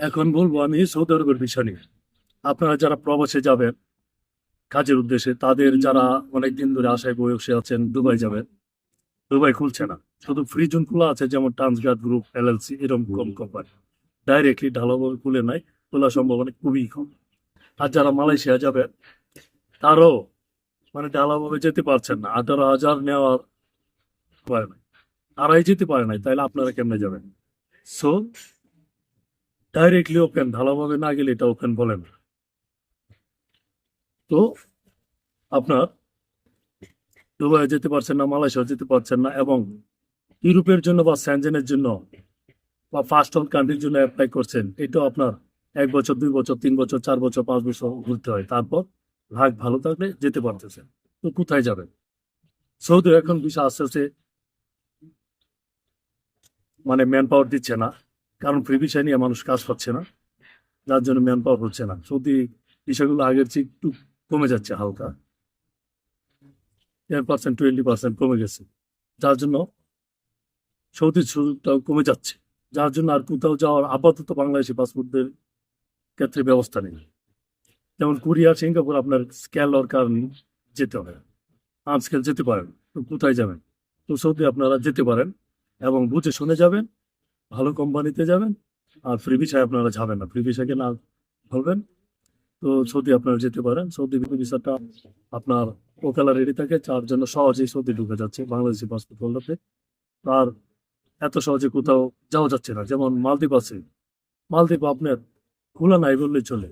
এখন বলব আমি সৌদি আরবের বিষয় নিয়ে। আপনারা যারা প্রবাসে যাবেন কাজের উদ্দেশ্যে তাদের যারা অনেক দিন ধরে আশায় বয়সে আছেন দুবাই যাবেন দুবাই খুলছে না। শুধু ফ্রি জোন খোলা আছে যেমন ট্রান্সগার্ড গ্রুপ এলএলসি এরকম কম কোম্পানি। ডাইরেক্টলি ঢালাভাবে খুলে নাই খোলা সম্ভাবনা খুবই কম। আর যারা মালয়েশিয়া যাবেন তারও মানে ঢালাভাবে যেতে পারছেন না। আঠারো হাজার নেওয়ার পারে নাই। তারাই যেতে পারে নাই তাহলে আপনারা কেমনে যাবেন? সো ডাইরেক্টলি ওপেন ঢালাভাবে না গেলে এটা ওপেন বলে না তো আপনার দুবাই যেতে পারছেন না, মালয়েশিয়া যেতে পারছেন না এবং ইউরোপের জন্য বা স্যানজেনের জন্য বা ফার্স্ট ওয়ার্ল্ড কান্ট্রির জন্য অ্যাপ্লাই করছেন এটাও আপনার এক বছর, দুই বছর, তিন বছর, চার বছর, পাঁচ বছর ঘুরতে হয়। তারপর ভাগ ভালো থাকলে যেতে পারতেছেন। তো কোথায় যাবেন? সৌদি এখন বিষয় আস্তে আস্তে মানে ম্যান পাওয়ার দিচ্ছে না। কারণ ফ্রি বিষয় নিয়ে মানুষ কাজ পাচ্ছে না। যার জন্য ম্যান পাওয়ার হচ্ছে না। সৌদি বিষয়গুলো আগের চেয়ে একটু কমে যাচ্ছে হালকা। টেন পার্সেন্ট টোয়েন্টি পার্সেন্ট কমে গেছে। যার জন্য সৌদির সুযোগটাও কমে যাচ্ছে। যার জন্য আর কোথাও যাওয়ার আপাতত বাংলাদেশি পাসপোর্টদের ক্ষেত্রে ব্যবস্থা নেই। যেমন কোরিয়া, সিঙ্গাপুর, আপনার স্কেল ওর কারণে যেতে হয় আনস্কেল যেতে পারেন, তো কোথায় যাবেন? তো সৌদি আপনারা যেতে পারেন এবং বুঝে শুনে যাবেন। ভালো কোম্পানিতে যাবেন আর ফ্রি ভিসায় আপনারা যাবেন না। ফ্রি ভিসাকে না বলবেন, তো সৌদি আপনারা যেতে পারেন। সৌদি ভিসাটা আপনার ওকালা রেডি থাকে যার জন্য সহজেই সৌদি ঢুকে যাচ্ছে বাংলাদেশি পাসপোর্ট হোল্ডারতে আর এত সহজে কোথাও যাওয়া যাচ্ছে না। যেমন মালদ্বীপ আছে। মালদ্বীপ আপনার খোলা নাই বললে চলে।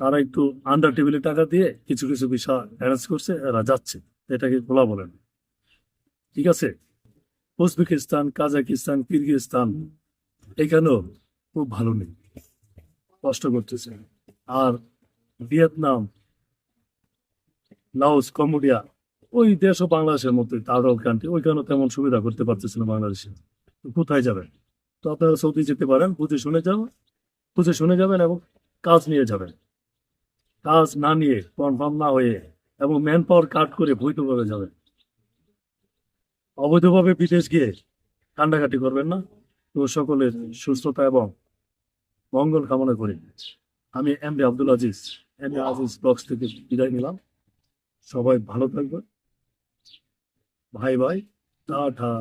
তারা একটু আন্ডার টেবিলে টাকা দিয়ে কিছু কিছু ভিসা অ্যারেঞ্জ করছে, এরা যাচ্ছে। এটাকে খোলা বলেন ঠিক আছে? উজবেকিস্তান, কাজাকিস্তান, কিরগিজস্তান, এখানেও খুব ভালো নেই। কষ্ট করতেছে। আর ভিয়েতনাম, লাওস, কম্বোডিয়া, ওই দেশও বাংলাদেশের মধ্যে থার্ড কান্ট্রি ওইখানেও তেমন সুবিধা করতে পারতেছে না বাংলাদেশে। কোথায় যাবেন? তো আপনারা সৌদি যেতে পারেন, বুঝে শুনে যাবেন, বুঝে শুনে যাবেন এবং কাজ নিয়ে যাবেন। কাজ না নিয়ে কনফার্ম না হয়ে এবং ম্যান পাওয়ার কাট করে বৈধভাবে যাবেন। অবৈধভাবে বিদেশ গিয়ে কান্ডাকাটি করবেন না। তো সকলের সুস্থতা এবং মঙ্গল কামনা করি। আমি M B Abdul Aziz M D Aziz box থেকে বিদায় নিলাম। সবাই ভালো থাকবেন। ভাই ভাই, টাটা।